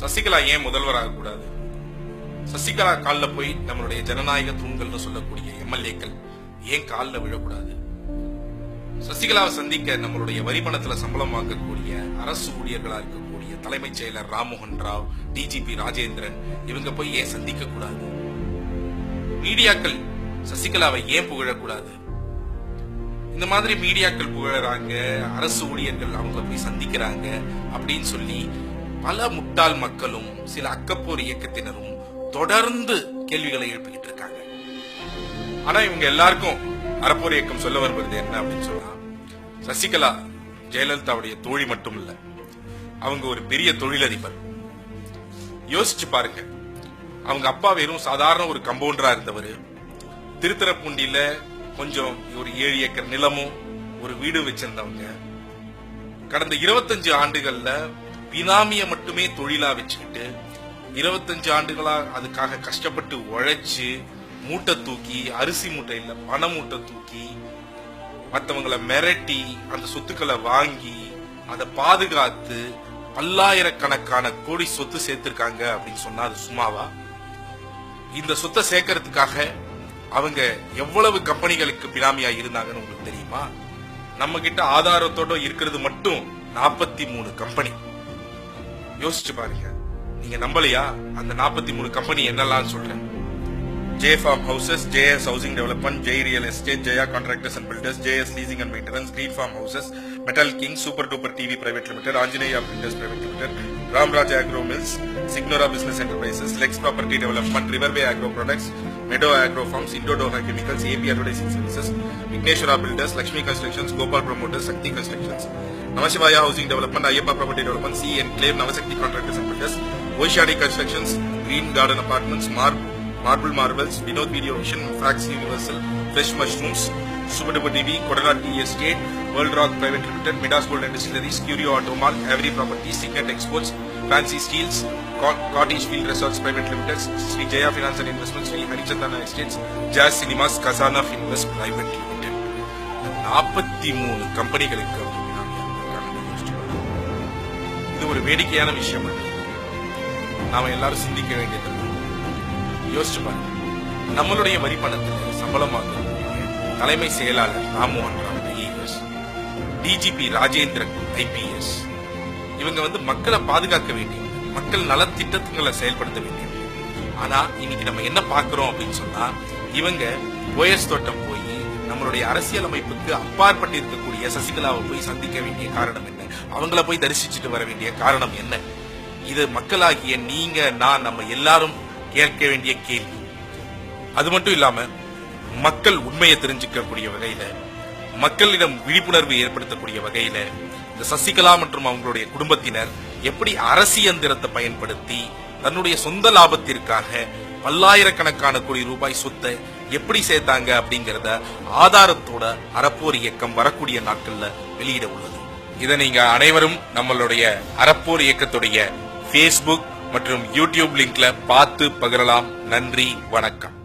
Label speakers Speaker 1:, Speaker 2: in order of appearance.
Speaker 1: சசிகலா ஏன் முதல்வராக கூடாது? சசிகலா காலில் போய் நம்மளுடைய ஜனநாயக தூண்கள்னு சொல்லக்கூடிய எம்எல்ஏக்கள் ஏன் காலில் விழக்கூடாது? சசிகலாவை சந்திக்க நம்மளுடைய வரிமணத்துல சம்பளம் வாங்கக்கூடிய அரசு ஊழியர்களா இருக்கக்கூடிய தலைமைச் செயலர் ராம்மோகன் ராவ் டிஜிபி ராஜேந்திரன் இவங்க போய் ஏன் சந்திக்க கூடாது மீடியாக்கள் சசிகலாவை ஏன் புகழக்கூடாது? இந்த மாதிரி மீடியாக்கள் புகழறாங்க அரசு ஊழியர்கள் அவங்கள போய் சந்திக்கிறாங்க அப்படின்னு சொல்லி பல முட்டாள் மக்களும் சில அக்கப்போர் இயக்கத்தினரும் தொடர்ந்து கேள்விகளை எழுப்பிக்கிட்டு இருக்காங்க. ஆனா இவங்க எல்லாருக்கும் அறப்போர் இயக்கம் சொல்ல வருவது என்ன அப்படின்னு சொன்னா சசிகலா ஜெயலலிதாவுடைய தோழி மட்டும் இல்ல அவங்க ஒரு பெரிய தொழிலதிபர். யோசிச்சு பாருங்க. அவங்க அப்பா வெறும் சாதாரண ஒரு கம்பவுண்டரா இருந்தவர். திருத்தரப்பூண்டியில கொஞ்சம் ஒரு ஏழு ஏக்கர் நிலமும் ஒரு வீடு வச்சிருந்தவங்க. கடந்த 25 ஆண்டுகள்ல பினாமிய மட்டுமே தொழிலா வச்சுக்கிட்டு 25 ஆண்டுகளா அதுக்காக கஷ்டப்பட்டு உழைச்சு மூட்டை தூக்கி அரிசி மூட்டை இல்ல பண மூட்டை தூக்கி மற்றவங்களை மிரட்டி அந்த சொத்துக்களை வாங்கி அதை பாதுகாத்து பல்லாயிரக்கணக்கான கோடி சொத்து சேர்த்திருக்காங்க அப்படின்னு சொன்னா அது சும்மாவா? இந்த சொத்தை சேர்க்கறதுக்காக அவங்க எவ்வளவு கம்பெனிகளுக்கு பினாமியா இருந்தாங்கன்னு உங்களுக்கு தெரியுமா? நம்ம கிட்ட ஆதாரத்தோட இருக்கிறது மட்டும் நாற்பத்தி மூணு கம்பெனி. யோசிச்சு பாருங்க நீங்க நம்பலையா அந்த நாற்பத்தி மூணு கம்பெனி என்னெல்லாம் சொல்றேன் J farm houses JS housing development Jai real estate Jaya contractors and builders JS leasing and maintenance green farm houses metal king super duper TV private limited Anjaneya builders private limited Ramraj agro mills Signora business enterprises Lex property development Riverway agro products Meadow Agro Farms, Indodora Chemicals, AP Advertising Services, Vigneshwara Builders, Lakshmi Constructions, Gopal Promoters, Shakti Constructions, Namashivaya Housing Development, Ayyappa Property Development, C Enclave, Navasakti Contractors and Builders, Oishadi Constructions, Green Garden Apartments, Mark Marble marbles Vinod Video Vision, Fax Universal, Fresh Mushrooms, Super Duper TV, Kodala Tea Estate, World Rock Private Limited, Midas Gold and Distilleries, Curio Automark, Avery Properties, Signet Exports, Fancy Steels, Co- Cottage Field Resorts Private Limited, Sri Jaya Finance and Investments, Sri Harichandana Estates, Jazz Cinemas, Kazana Finvest Private Limited. நாற்பத்தி மூணு கம்பெனிகளுக்கு அவங்க பினாமியா இருக்காங்கன்னு யோசிச்சு பாருங்க. இது ஒரு வேடிக்கையான விஷயம் அல்ல. நாம எல்லாரும் சிந்திக்க வேண்டியது யோசிச்சு பாருங்க நம்மளுடைய வரி பணத்துல சம்பளம் வாங்கக்கூடிய தலைமை செயலாளர் Rammohan Rao IAS. DGP Rajendra IPS இவங்க வந்து மக்களை பாதுகாக்க வேண்டிய மக்கள் நலத்திட்டங்களை செயல்படுத்த வேண்டியது. ஆனா இன்னைக்கு நம்ம என்ன பாக்குறோம் அப்படின்னு சொன்னா இவங்க போயஸ் தோட்டம் போய் நம்மளுடைய அரசியலமைப்புக்கு அப்பாற்பட்டு இருக்கக்கூடிய சசிகலாவை போய் சந்திக்க வேண்டிய காரணம் என்ன? அவங்கள போய் தரிசிச்சுட்டு வர வேண்டிய காரணம் என்ன? இது மக்களாகிய நீங்க நான் நம்ம எல்லாரும் கேட்க வேண்டிய கேள்வி. அது மட்டும் இல்லாம மக்கள் உண்மையை தெரிஞ்சுக்கக்கூடிய வகையில மக்களிடம் விழிப்புணர்வு ஏற்படுத்தக்கூடிய வகையில இந்த சசிகலா மற்றும் அவங்களுடைய குடும்பத்தினர் எப்படி அரசியந்திரத்தை பயன்படுத்தி தன்னுடைய சொந்த லாபத்திற்காக பல்லாயிரக்கணக்கான கோடி ரூபாய் சொத்தை எப்படி சேர்த்தாங்க அப்படிங்கறத ஆதாரத்தோட அறப்போர் இயக்கம் வரக்கூடிய நாட்கள்ல வெளியிட உள்ளது. இதை நீங்க அனைவரும் நம்மளுடைய அறப்போர் இயக்கத்துடைய பேஸ்புக் மற்றும் யூடியூப் லிங்க்ல பார்த்து பகிரலாம். நன்றி வணக்கம்.